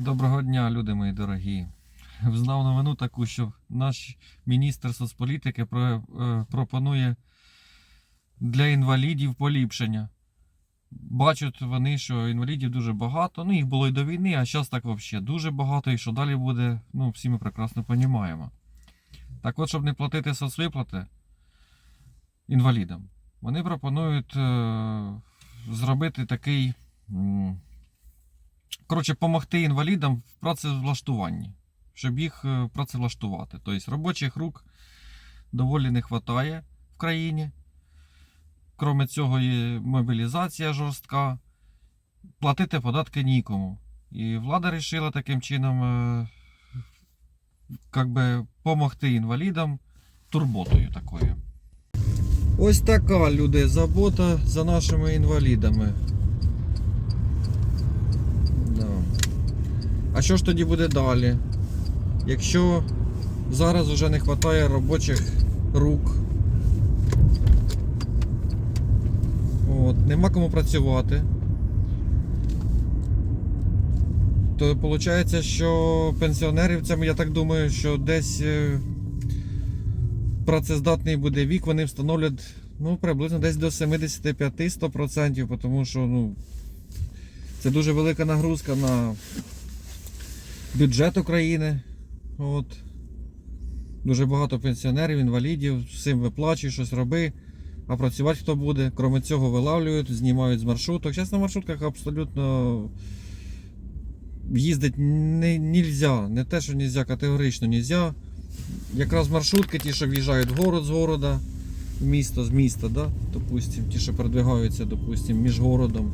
Доброго дня, люди мої дорогі. Взнав новину таку, що наш міністр соцполітики е, пропонує для інвалідів поліпшення. Бачать вони, що інвалідів дуже багато. Ну, їх було і до війни, а зараз так взагалі дуже багато, і що далі буде, ну, всі ми прекрасно розуміємо. Так от, щоб не платити соцвиплати інвалідам, вони пропонують е, зробити такий. Коротше, допомогти інвалідам в працевлаштуванні, щоб їх е, працевлаштувати. Тобто робочих рук доволі не вистачає в країні. Кроме цього, є мобілізація жорстка, платити податки нікому. І влада вирішила таким чином е, допомогти інвалідам турботою такою. Ось така люди забота за нашими інвалідами. Да. А що ж тоді буде далі? Якщо зараз вже не вистачає робочих рук, от, нема кому працювати, то виходить, що пенсіонерів, я так думаю, що десь е, працездатний буде вік, вони встановлять ну, приблизно десь до 75-100%, тому що ну, це дуже велика нагрузка на бюджет України. От. Дуже багато пенсіонерів, інвалідів, всім виплачують, щось роби. А працювати хто буде? Крім цього, вилавлюють, знімають з маршруток. Зараз на маршрутках абсолютно їздити не нельзя. Не те, що нельзя, категорично нельзя. Якраз маршрутки, ті, що в'їжджають в город з города, в місто з міста, да? допустим, ті, що передвигаються, допустим, між городом.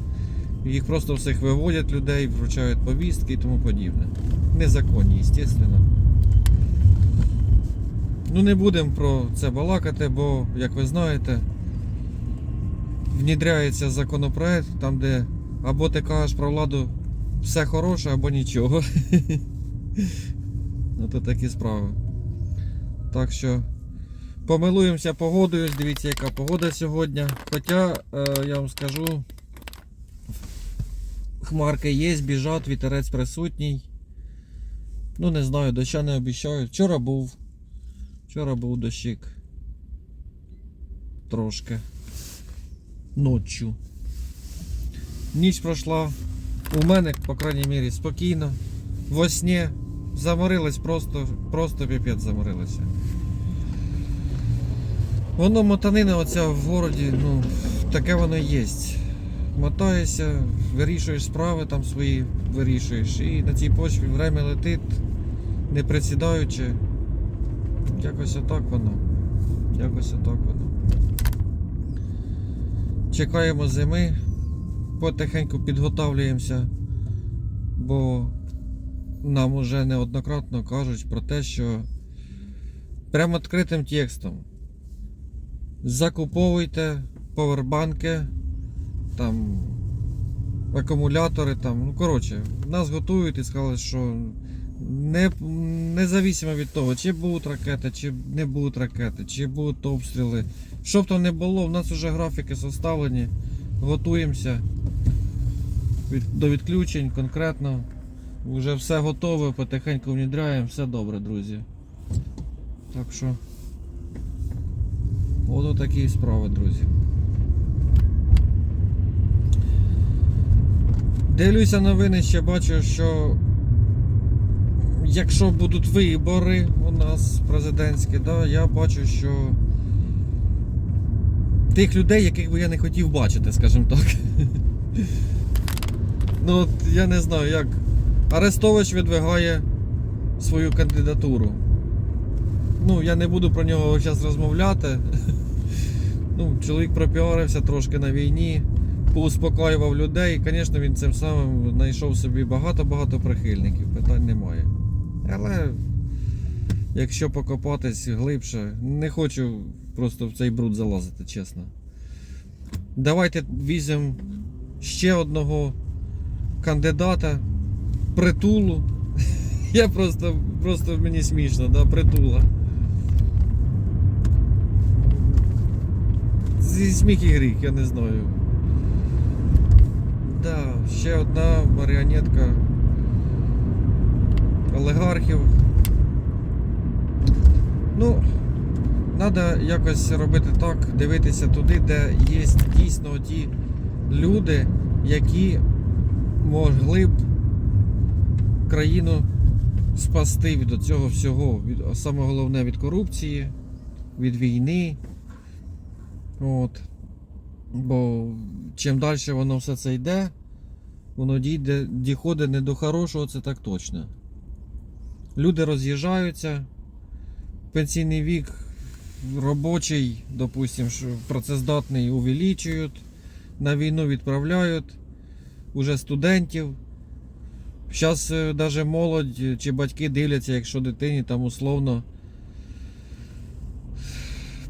Їх просто всіх виводять людей, вручають повістки і тому подібне. Незаконні, звісно. Ну не будемо про це балакати, бо, як ви знаєте, внідряється законопроект, там, де або ти кажеш про владу все хороше, або нічого. Ну то такі справи. Так що помилуємося погодою, дивіться, яка погода сьогодні. Хоча, е, я вам скажу, хмарки є, біжать, вітерець присутній. Ну не знаю, доща не обіцяють. Вчора був. Вчора був дощик. Трошки. Ноччю. Ніч пройшла. У мене, по крайній мірі, спокійно. Во сні заморилась просто, просто піпець заморилася. Воно мотанина оця в городі, ну, таке воно є. Мотаєшся, вирішуєш справи там свої, вирішуєш. І на цій почві время летить, не присідаючи. Якось отак воно. Якось отак воно. Чекаємо зими, потихеньку підготовлюємося, бо нам уже неоднократно кажуть про те, що прямо відкритим текстом закуповуйте повербанки, там акумулятори, там, ну коротше, нас готують і сказали, що не, независимо від того, чи будуть ракети, чи не будуть ракети, чи будуть обстріли. Що б то не було, в нас вже графіки составлені, готуємося від, до відключень конкретно. Вже все готове, потихеньку внідряємо, все добре, друзі. Так що. Ото такі справи, друзі. Дивлюся новини, ще бачу, що якщо будуть вибори у нас президентські, да, я бачу, що тих людей, яких би я не хотів бачити, скажімо так. Ну от я не знаю, як Арестович видвигає свою кандидатуру. Ну, я не буду про нього зараз розмовляти. Ну, чоловік пропіарився трошки на війні, поуспокоював людей. І, Звісно, він цим самим знайшов собі багато-багато прихильників, питань немає. Але якщо покопатись глибше, не хочу просто в цей бруд залазити, чесно. Давайте візьмемо ще одного кандидата, притулу. Я просто, просто мені смішно, да, притула. Зі сміх і гріх, я не знаю. Да, ще одна маріонетка олігархів. Ну, треба якось робити так, дивитися туди, де є дійсно ті люди, які могли б країну спасти від цього всього. Від, саме головне від корупції, від війни. От. Бо чим далі воно все це йде, воно дійде, діходить не до хорошого, це так точно. Люди роз'їжджаються, пенсійний вік робочий, допустим, що працездатний увеличують, на війну відправляють, уже студентів. Зараз навіть молодь е, чи батьки дивляться, якщо дитині там условно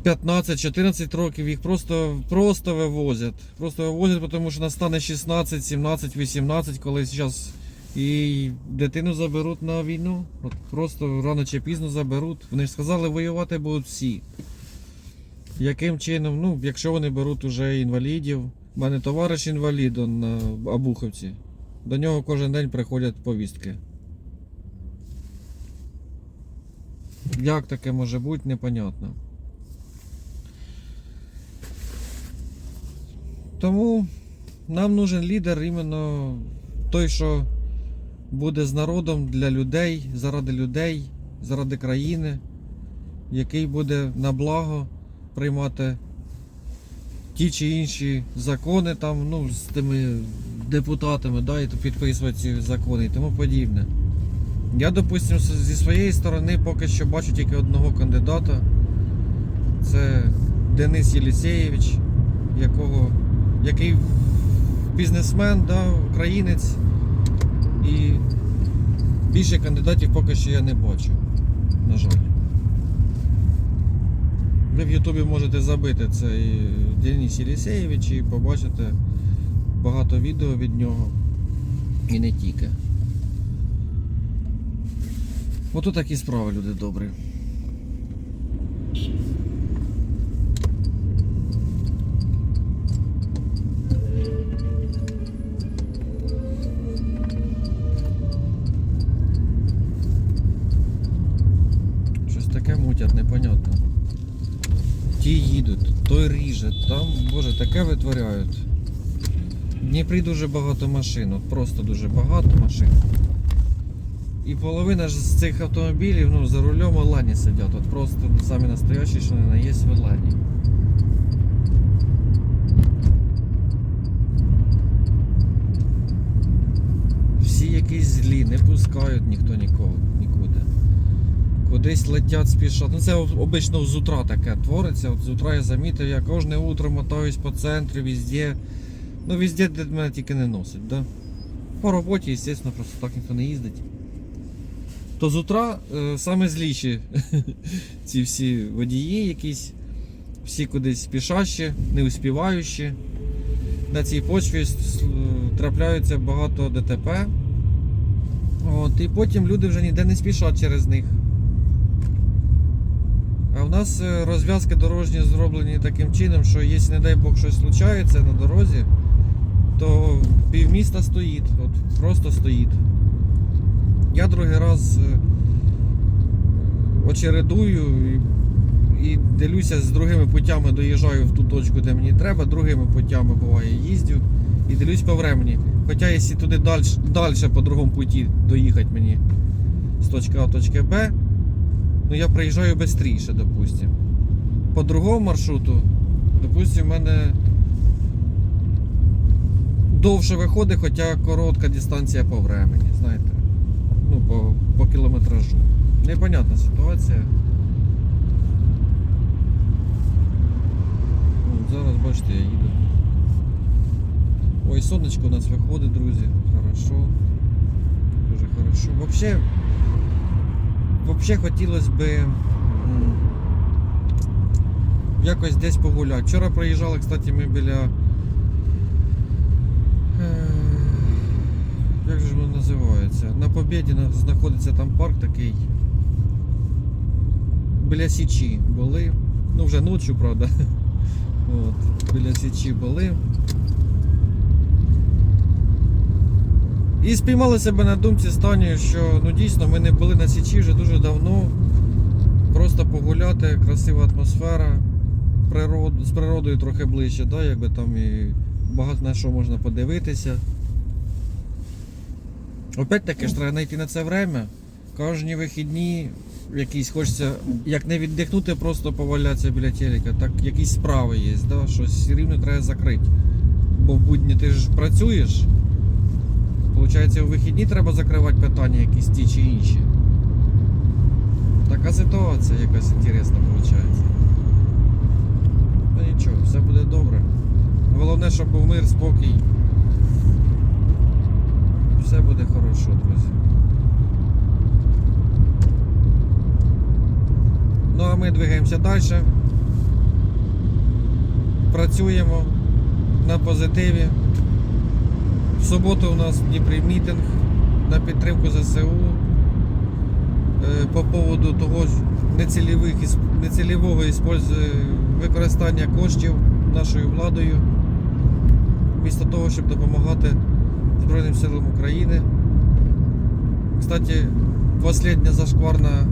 15-14 років їх просто, просто вивозять. Просто вивозять, тому що настане 16, 17, 18, коли зараз і дитину заберуть на війну. От просто рано чи пізно заберуть. Вони ж сказали, воювати будуть всі. Яким чином? Ну, якщо вони беруть уже інвалідів. У мене товариш інвалід на Абуховці. До нього кожен день приходять повістки. Як таке може бути, непонятно. Тому нам нужен лідер іменно той, що буде з народом для людей, заради людей, заради країни, який буде на благо приймати ті чи інші закони там, ну, з тими депутатами, да, і підписувати ці закони і тому подібне. Я, допустим, з- зі своєї сторони поки що бачу тільки одного кандидата. Це Денис Єлісєєвич, якого, який бізнесмен, да, українець. І більше кандидатів поки що я не бачу. На жаль. Ви в Ютубі можете забити цей Денис Єлісєєвич і побачите багато відео від нього. І не тільки. Ото такі справи, люди добрі. Ріже, там, боже, таке витворяють. В Дніпрі дуже багато машин, от просто дуже багато машин. І половина ж з цих автомобілів ну, за рулем Олані сидять. От просто самі настоящі, що не є в Олані. Всі якісь злі, не пускають ніхто нікого нікуди. Кудись летять спішать. Ну це обично з утра таке твориться. От з утра я замітив, я кожне утро мотаюсь по центрі, везде. Ну везде, де мене тільки не носить, да? По роботі, звісно, просто так ніхто не їздить. То з утра е, саме зліші ці всі водії якісь, всі кудись спішащі, не успіваючі. На цій почві трапляються багато ДТП. От, і потім люди вже ніде не спішать через них. В нас е, розв'язки дорожні зроблені таким чином, що якщо, не дай Бог, щось случається на дорозі, то півміста стоїть, от просто стоїть. Я другий раз е, очередую і, і ділюся з другими путями, доїжджаю в ту точку, де мені треба, другими путями буває їздю і ділюсь по времені. Хоча якщо туди далі, далі по другому путі доїхати мені з точки А в точки Б, ну я приїжджаю швидше, допустим. По другому маршруту, допустим, в мене довше виходить, хоча коротка дистанція по времені, знаєте. Ну, по, по кілометражу. Непонятна ситуація. Ну, зараз бачите, я їду. Ой, сонечко у нас виходить, друзі. Хорошо. Дуже хорошо. Вообще, вообще хотілося м, якось десь погуляти. Вчора проїжджали, кстати, ми біля. е, Як же воно називається? На Побєді знаходиться там парк такий. Біля Січі були. Ну вже ночі, правда. От, біля Січі були. І спіймали себе на думці стані, що ну дійсно ми не були на Січі вже дуже давно. Просто погуляти, красива атмосфера, природу, з природою трохи ближче, да, якби там і багато на що можна подивитися. Опять таки ж треба знайти на це время. Кожні вихідні якісь хочеться, як не віддихнути, просто повалятися біля телека, так якісь справи є, да? щось рівно треба закрити. Бо в будні ти ж працюєш. Получається, у вихідні треба закривати питання якісь ті чи інші. Така ситуація якась інтересна виходить. Ну нічого, все буде добре. Головне, щоб був мир, спокій. Все буде хорошо, друзі. Ну а ми двигаємося далі. Працюємо на позитиві. В суботу у нас в Дніпрі мітинг на підтримку ЗСУ е, по поводу того нецільових, нецільового використання коштів нашою владою, вмісто того, щоб допомагати Збройним силам України. Кстати, остання зашкварна е,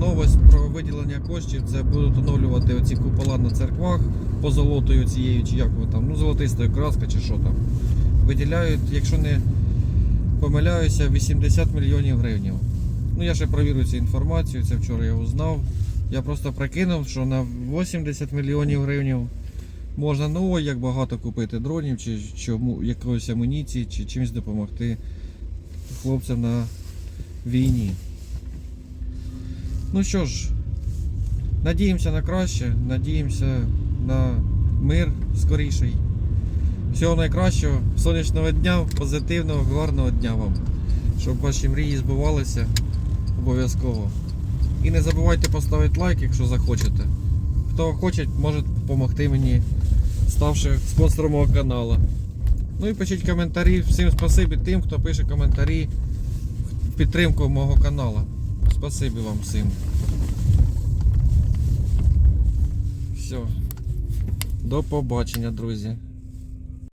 новость про виділення коштів це будуть оновлювати оці купола на церквах по золотою цією, чи як ви там, ну золотистою краска чи що там. Виділяють, якщо не помиляюся, 80 мільйонів гривень. Ну я ще провірю цю інформацію, це вчора я узнав. Я просто прикинув, що на 80 мільйонів гривень можна ну як багато купити дронів, чи, чи му- якоїсь амуніції, чи чимось допомогти хлопцям на війні. Ну що ж, надіємося на краще, надіємося на мир скоріший. Всього найкращого, сонячного дня, позитивного, гарного дня вам. Щоб ваші мрії збувалися обов'язково. І не забувайте поставити лайк, якщо захочете. Хто хоче, може допомогти мені, ставши спонсором мого каналу. Ну і пишіть коментарі. Всім спасибі тим, хто пише коментарі в підтримку мого каналу. Спасибі вам всім. Все. До побачення, друзі.